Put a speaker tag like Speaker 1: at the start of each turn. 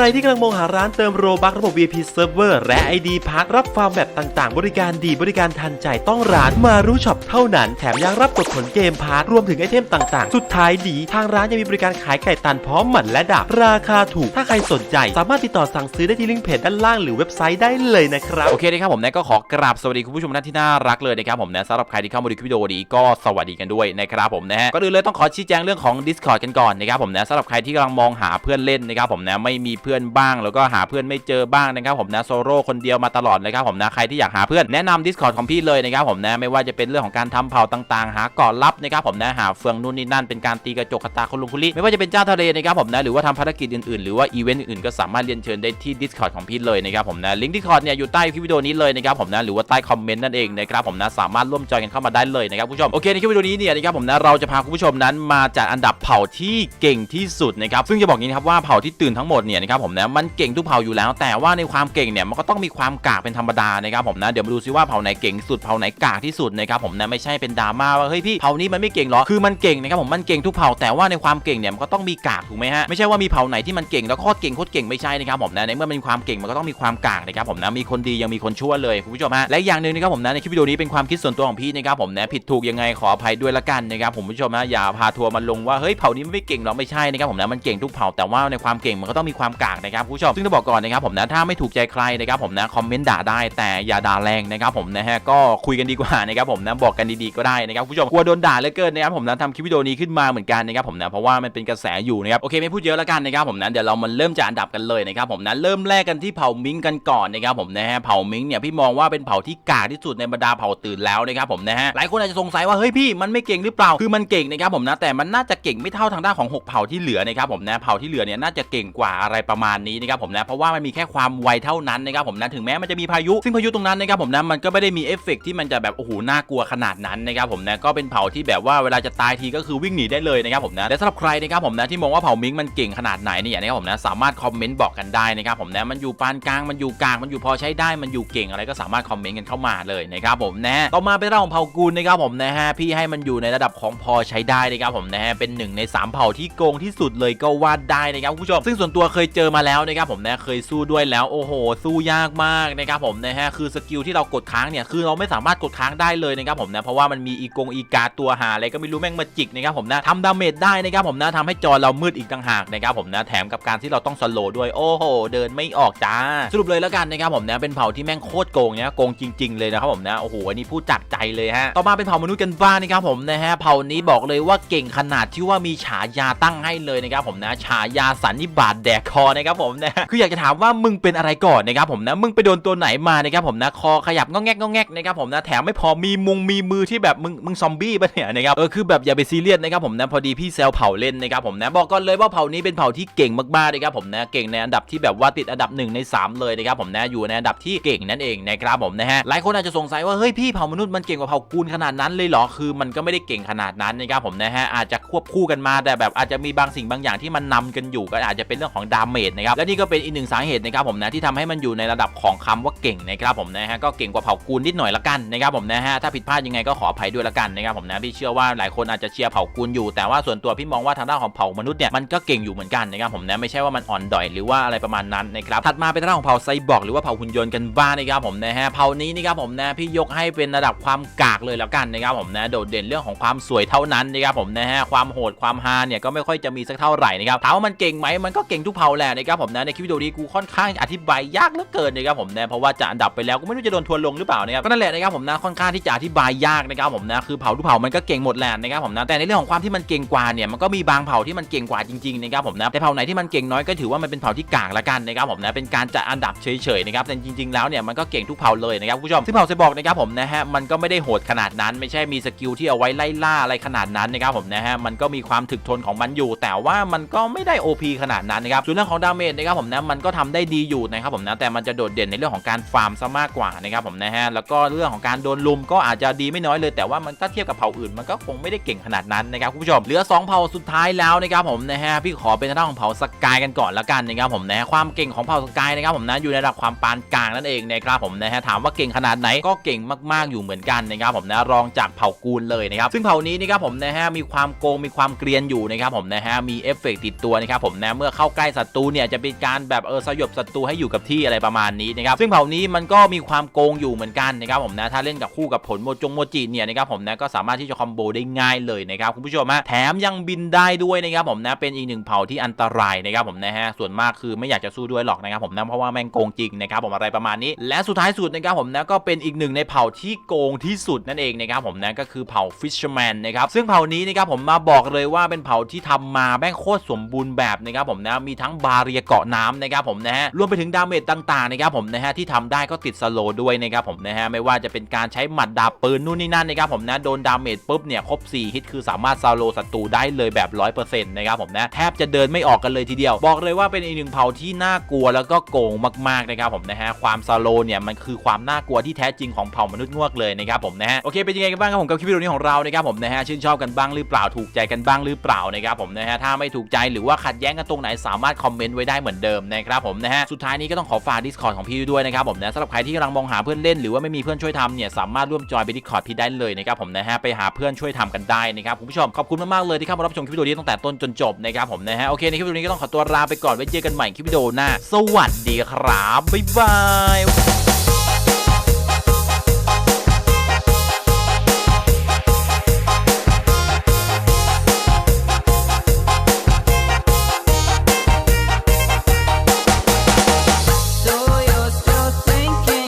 Speaker 1: รที่กำลังมองหาร้านเติมโรบักระบบ VIP Server และ ID พักรับฟาร์มแบบต่างๆ บริการดีบริการทันใจต้องร้านมารู้ช็อปเท่านั้น แถมยังรับกดผลเกมพาร์ทรวมถึงไอเทมต่างๆ สุดท้ายดี ทางร้านยังมีบริการขายไก่ตันพร้อมหมันและดาบราคาถูก ถ้าใครสนใจ สามารถติดต่อสั่งซื้อได้ที่ลิงก์เพจด้านล่างหรือเว็บไซต์ได้เลยนะครับ
Speaker 2: โอเคนะครับผมนะก็ขอกราบสวัสดีคุณผู้ชมท่านที่น่ารักเลยนะครับผมนะสำหรับใครที่เข้ามาดูคลิปวิดีโอนี้ก็สวัสดีกันด้วยนะครับผมนะฮะก็เลยต้องขอชี้แจงเรื่องของ Discord กันก่อนนะครับผมนะสำหรับใครที่กำลังมองหาเพื่อนเล่นนะครับผมนะไม่มีเพื่อนบ้าง แล้วก็หาเพื่อนไม่เจอบ้างนะครับผมนะโซโล่คนเดียวมาตลอดเลยครับผมนะใครที่อยากหาเพื่อนแนะนำ Discord ของพี่เลยนะครับผมนะไม่ว่าจะเป็นเรื่องของการทำเผ่าต่างๆ หาเกาะลับนะครับผมนะหาเฟืองนู่นนี่นั่นเป็นการตีกระจกกระตาคนลุงคุลิไม่ว่าจะเป็นเจ้าทะเลนะครับผมนะหรือว่าทำภารกิจอื่นๆ หรือว่าอีเวนต์อื่นๆก็สามารถเรียนเชิญได้ที่ Discord ของพี่เลยนะครับผมนะลิงก์ Discord เนี่ยอยู่ใต้คลิปวิดีโอนี้เลยนะครับผมนะหรือว่าใต้คอมเมนต์นั่นเองนะครับผมนะสามารถร่วมจอยกันเข้ามาได้เลยนะครับผู้ชมโอเคในคลิปวิดีโอนี้เนี่ยนะครับผมนะเราจะพาคุณผู้ชมนั้นมาจัดอันดับเผ่าที่เก่งที่สุดนะครับซึ่งจะบอกงี้นะครับว่าเผ่าที่ตื่นทั้งหมดเนี่ยนะครับผมนะมันเก่งทุกเผ่าอยู่แล้ว แต่ว่าในความเก่งเนี่ยมันก็ต้องมีความกากเป็นธรรมดานะครับผมนะเดี๋ยวมาดูซิว่าเผ่าไหนเก่งสุดเผ่าไหนกากที่สุดนะครับผมนะไม่ใช่เป็นดราม่าว่าเฮ้ยพี่เผ่านี้มันไม่เก่งหรอคือมันเก่งนะครับผมมันเก่งทุกเผ่าแต่ว่าในความเก่งเนี่ยมันก็ต้องมีกากถูกไหมฮะไม่ใช่ว่ามีเผ่าไหนที่มันเก่งแล้วโคตรเก่งโคตรเก่งไม่ใช่นะครับผมนะในเมื่อมันมีความเก่งมันก็ต้องมีความกากนะครับผมนะมีคนดียังมีคนชั่วเลยคุณผู้ชมฮะและอย่างหนึ่งนะครับผมนะในคลิปวิดีโอนี้เป็นความคิดส่วนตัวของพี่นะครับผมนะผิดถูกยังไงขออภัยด้วยละกันนะครับผมผู้ชมนะอย่าพาทัวร์มาลงว่าเฮ้ยเผ่านี้ไม่เก่งหรอกไม่ใช่นะครับผมนะมันเก่งทุกเผ่าแต่ว่าในความเก่งมันก็ต้องมีความกากนะครับผู้ชมซึ่งต้องบอกก่อนนะครับผมนะถ้าไม่ถูกใจใครนะครับผมนะคอมเมนต์ด่าได้แต่อย่าด่าแรงนะครับผมนะฮะก็คุยกันดีกว่านะครับผมนะบอกกันดีๆก็ได้นะครับผู้ชมกลัวโดนด่าเหลือเกินนะครับผมนะทำคลิปวิดีโอนี้ขึ้นมาเหมือนกันนะครับผมนะเพราะว่ามันเป็นกระแสอยู่นะครับโอเคไม่พูดเยอะแล้วกันนะครับผมนะเดี๋ยวเรามาเริ่มจากอันดับกันเลยนะครับผมนะเริ่มแรกกันที่เผ่ามิงกันก่อนนะครับผมนะฮะเผ่ามิงเนี่ยพี่มองว่าเป็นเผ่าที่กาที่สุดในบรรดาเผ่าตื่นแล้วนะครับผมนะฮะหลายคนอาจจะสงสัยว่าเฮ้ยพี่มันไม่เก่งหรือเปล่าคือมันเก่งนะครับผมนะแต่มันน่าจะเก่งไม่เท่าทางด้านของหกเผ่าที่เหลือนะครับผมนะเผ่าที่เหลือเนี่ยน่าจะเก่งกว่าอะไรประมาณนี้นะครับผมนะเพราะว่ามันมีแค่ความไวเท่านั้นนะครับผมนะถึงแม้มันจะมีพายุ ซึ่งพายุตรงนั้นนะครับผมนะมันก็ไม่ได้มีเอฟเฟกต์ที่มันจะแบบโอ้โหน่ากลัวขนาดนั้นนะครับผมนะก็เป็นเผ่าที่แบบว่าเวลาจะตายทีก็คือวิ่งหนีได้เลยนะครับผมนะและสำหรับใครนะครับผมนะที่มองว่าเผ่ามิงมันเก่งขนาดไหนเนี่ยนะครับผมนะสามารถคอมเมนต์บอกกันได้นะครับผมนะมันอยู่ปานกลางมันอยู่กลางมันอยู่พอใช้ได้มันอยู่เก่งอะไรก็สามารถคอมเมนต์กันเข้ามาเลยนะครับผมนะต่อมาเป็นเรื่องของเผ่ากูลนะครับผมนะฮะพี่ให้มันอยู่ในระดับของพอใช้ได้นะครับผมนะฮะเป็นหนึ่งในสามเผ่าที่โกงที่สุดเลยก็ว่าได้นะครับคุณผู้ชมซึ่งส่วนตัวเคยเจอมาแล้วนะครับผมนะเคยสู้ด้วยแล้วโอ้โห สู้ยากมากนะครับผมนะฮะคือสกิลที่เรากดค้างเนี่ยคือเราไม่สามารถกดค้างได้เลยนะครับผมนะเพราะว่ามันมีอีกงอีกาตัวหาอะไรก็ไม่รู้แม่งมาจิกนะครับผมนะทำดาเมจได้นะครับผมนะทำให้จอเรามืดอีกต่างหากนะครับผมนะแถมกับการที่เราต้องสโลด้วยโอ้โห เดินไม่ออกจ้าสรุปเลยแล้วกันนะครับผมนะเป็นเผ่าที่แม่งโคตรโกงเนี่ยโกงจริง ๆเลยนะครับผมนะโอ้โหอันนี้พูดจากใจเลยฮะต่อมาเป็นเผ่ามนุษย์กันบ้างนะครับผมนะฮะเผ่านี้บอกเลยว่าเก่งขนาดที่ว่ามีฉายาตั้งให้เลยนะครับผมนะฉายาสันนิบาตแดกคอนะครับผมนะคืออยากจะถามว่ามึงเป็นอะไรก่อนนะครับผมนะมึงไปโดนตัวไหนมานะครับผมนะคอขยับงอแงกงอแงกนะครับผมนะแถมไม่พอมีมุงมีมือที่แบบมึงมึงซอมบี้ปะเนี่ยนะครับเออคือแบบอย่าไปซีเรียสนะครับผมนะพอดีพี่แซวเผาเล่นนะครับผมนะบอกก่อนเลยว่าเผานี้เป็นเผาที่เก่งมากๆนะครับผมนะเก่งในอันดับที่แบบว่าติดอันดับหนึ่งในสามเลยนะครับผมนะอยู่ในอันดับที่เก่งนั่นเองนะครับผมนะฮะหลายคนอาจจะสงสัยว่าเฮ้ยพี่เผามนุษย์มันเก่งกว่าเผากูลขนาดนั้นเลยเหรอคือมันก็ไม่ได้เก่งขนาดนั้นนะครับผมนะฮะอาจจะควบคู่กันมาแต่แบบอาจจะมีบางสิ่งบางอย่างที่มันนำกันอยู่ก็อาจจะเป็นเรื่องของดาเมจนะครับและนี่ก็เป็นอีกหนึ่งสาเหตุนะครับผมนะที่ทำให้มันอยู่ในระดับของคำว่าเก่งนะครับผมนะฮะก็เก่งกว่าเผ่ากูลนิดหน่อยละกันนะครับผมนะฮะถ้าผิดพลาดยังไงก็ขออภัยด้วยละกันนะครับผมนะพี่เชื่อว่าหลายคนอาจจะเชียร์เผ่ากูลอยู่ แต่ว่าส่วนตัวพี่มองว่าทางด้านของเผ่ามนุษย์เนี่ยมันก็เก่งอยู่เหมือนกันนะครับผมนะไม่ใช่ว่ามันอ่อนด้อยหรือว่าอะไรประมาณนั้นนะครับถัดมาเป็นทางด้านของเผ่าไซบอร์กหรือว่าเผ่าหุ่นยนต์กันบ้างนะครับผมนะฮะเผ่านี้นี่ครับผมนะพี่ยกให้เป็นระดับความกากเลยแล้วกันนะครับผมนะโดดเด่นเรื่องของความสวยเท่านั้นนะครับผมนะฮะความโหดความฮาเนี่ยก็ไม่ค่อยจะมีสักเท่าไหร่นะครับถามว่ามันเก่งไหมมันก็เก่งทุกเผ่าแหละนะครับผมนะในคลิปวิดีโอนี้กูค่อนข้างอธิบายยากเหลือเกินนะครับผมนะเพราะว่าจะอันดับไปแล้วก็ไม่รู้จะโดนทวนลงหรือเปล่านะครับก็นั่นแหละนะครับผมนะค่อนข้างที่จะอธิบายยากนะครับผมนะคือเผ่าทุกเผ่ามันก็เก่งหมดแหละนะครับผมนะแต่ในเรื่องของความที่มันเก่งกว่าเนี่ยมันก็มีบางเผ่าที่มันเก่งกว่าจริงๆนะครับผมนะแต่เผ่าไหนที่มันเก่งน้อยก็ถือว่ามันเป็นเผ่าที่กากละกันนะครับผมนะเป็นการจัดอันดับเฉยๆนะครับแต่จริงๆแล้วเนี่ยมันก็เก่งทุกเผ่าเลยนะครับคุณผู้ชมซึ่งเผ่าไซบอกนะครับผมนะฮะมันก็ไม่ได้โหดขนาดนั้น ไม่ใช่มีสกิลที่เอาไว้ไล่ล่าอะไรขนาดนั้นนะครับผมนะฮะมันก็มีความถึกทนของมันอยู่ แต่ว่ามันก็ไม่ได้ OP ขนาดนั้นนะครับส่วนเรื่องของดาเมจนะครับผมนะมันก็ทำได้ดีอยู่นะครับผมนะแต่มันจะโดดเด่นในเรื่องของการฟาร์มซะมากกว่านะครับผมนะฮะแล้วก็เรื่องของการโดนลุมก็อาจจะดีไม่น้อยเลยแต่ว่ามันก็เทียบกับเผ่าอื่นมันก็คงไม่ได้เก่งขนาดนั้นนะครับคุณผู้ชมเหลือ 2 เผ่าสุดท้ายแล้วนะครับผมนะฮะพี่ขอเป็นทางด้านของเผ่าสกายกันก่อนละกันนะครับผมนะความเก่งของเผ่าสกายนะครับผมนะอยู่ในระดับความปานกลางนั่นเองนะครับผมนะฮะถามว่าเก่งขนาดไหนก็เก่งมากๆอยู่เหมือนกันนะครับผมนะรองจากเผ่ากูลเลยนะครับซึ่งเผ่านี้นะครับผมนะฮะมีความโกงมีความเกรียนอยู่นะครับผมนะฮะมีเอฟเฟกติดตัวนะครับผมนะเมื่อเข้าใกล้ศัตรูเนี่ยจะเป็นการแบบเออสยบศัตรูให้อยู่กับที่อะไรประมาณนี้นะครับซึ่งเผ่านี้มันก็มีความโกงอยู่เหมือนกันนะครับผมนะถ้าเล่นกับคู่กับผลโมจงโมจิเนี่ยนะครับผมนะก็สามารถที่จะคอมโบได้ง่ายเลยนะครับคุณผู้ชมฮะแถมยังบินได้ด้วยนะครับผมนะเป็นอีกหนึ่งเผ่าที่อันตรายนะครับผมนะฮะส่วนมากคือไม่อยากจะสู้ด้วยหรอกนะครับผมนะเพราะว่าแม่งโกงจริงนะครับผมอะไรประมาณนี้ และสุดท้ายสุดนะครับผมนะก็เป็นอีกหนึ่งในเผ่าที่โกงที่สุดนั่นเองนะครับผมนะก็คือเผ่า Fisherman นะครับซึ่งเผ่านี้นะครับผมมาบอกเลยว่าเป็นเผ่าที่ทำมาแม่งโคตรสมบูรณ์แบบนะครับผมนะมีทั้งบาเรียเกาะน้ำนะครับผมนะฮะรวมไปถึงดาเมจต่างๆนะครับผมนะฮะที่ทำได้ก็ติดสโลด้วยนะครับผมนะฮะไม่ว่าจะเป็นการใช้หมัดดาบปืนนู่นนี่นั่นนะครับผมนะโดนดาเมจปุ๊บเนี่ยครบ 4 ฮิตคือสามารถสโลว์ศัตรูได้เลยแบบ 100%นะครับผมนะแทบจะเดินไม่ออกกันเลยทีเดียว บอกเลยว่าเป็นอีกหนึ่งเผ่าที่น่ากลัวแล้วก็โกงมากๆนะครับผมนะฮะความสโลว์เนี่ยมันคือความน่ากลัวที่แท้จริงของเผ่ามนุษย์งวกเลยนะครับผมนะฮะโอเคเป็นยังไงกันบ้างครับผมกับคลิปวิดีโอนี้ของเรานะครับผมนะฮะชื่นชอบกันบ้างหรือเปล่าถูกใจกันบ้างหรือเปล่านะครับผมนะฮะถ้าไม่ถูกใจหรือว่าขัดแย้งกันตรงไหนสามารถคอมเมนต์ไว้ได้เหมือนเดิมนะครับผมนะฮะสุดท้ายนี้ก็ต้องขอฝาก Discord ของพี่ด้วยนะครับผมนะสำหรับใครที่กำลังมองหาเพื่อนเล่นหรือว่าไม่มีเพื่อนช่วยทำเนี่ยสามารถร่วมจอยไป Discord พี่ได้เลยนะครับผมนะฮะไปหาเพื่อนช่วยทำกันได้นะครับคุณผู้ชมขอบคุณมากๆเลยที่เข้ามารับชมคลิปวิดีโอนี้ตั้งแต่ต้นจนจบนะครับผมนะฮะโอเคในคลิปวิดีโอนี้ก็ต้องขอตัวลาไปก่อนไว้เจอกันใหม่คลิปวิดีโอหน้าสวัสดีครับบ๊ายบาย